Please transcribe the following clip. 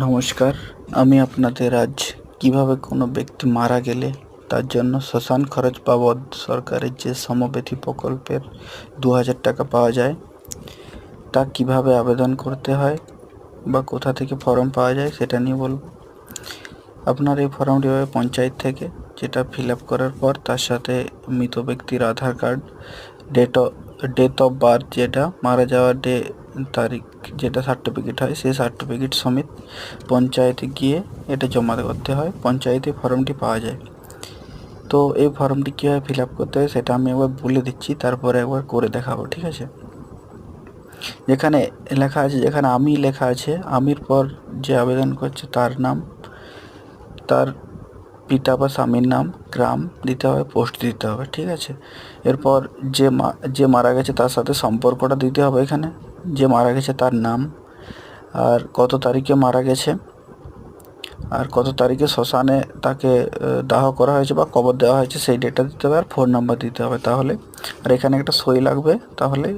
নমস্কার, আমি আপনাদের আজ কীভাবে কোনো ব্যক্তি মারা গেলে তার জন্য শ্মশান খরচ বাবদ সরকারের যে সমব্যথী প্রকল্পের দু হাজার টাকা পাওয়া যায়, তা কীভাবে আবেদন করতে হয় বা কোথা থেকে ফর্ম পাওয়া যায় সেটা নিয়ে বলব। আপনার এই ফর্মটি হবে পঞ্চায়েত থেকে, যেটা ফিল আপ করার পর তার সাথে মৃত ব্যক্তির Aadhaar card, date date of birth যেটা, মারা যাওয়ার ডে তারিখ যেটা সার্টিফিকেট হয়, সেই সার্টিফিকেট সমেত পঞ্চায়েতে গিয়ে এটা জমা করতে হয়। পঞ্চায়েতে ফর্মটি পাওয়া যায়। তো এই ফর্মটি কীভাবে ফিল আপ করতে হয় সেটা আমি একবার বলে দিচ্ছি, তারপরে একবার করে দেখাবো, ঠিক আছে? যেখানে লেখা আছে, যেখানে আমি লেখা আছে, আমির পর যে আবেদন করছে তার নাম, তার পিতা বা স্বামীর নাম, গ্রাম দিতে হবে, পোস্ট দিতে হবে, ঠিক আছে? এরপর যে মা, যে মারা গেছে তার সাথে সম্পর্কটা দিতে হবে এখানে। যে মারা গেছে তার নাম, আর কত তারিখে মারা গেছে, আর কত তারিখে শ্মশানে তাকে দাহ করা হয়েছে বা কবর দেওয়া হয়েছে সেই ডেটটা দিতে হবে আর ফোন নাম্বার দিতে হবে তাহলে। আর এখানে একটা সই লাগবে, তাহলে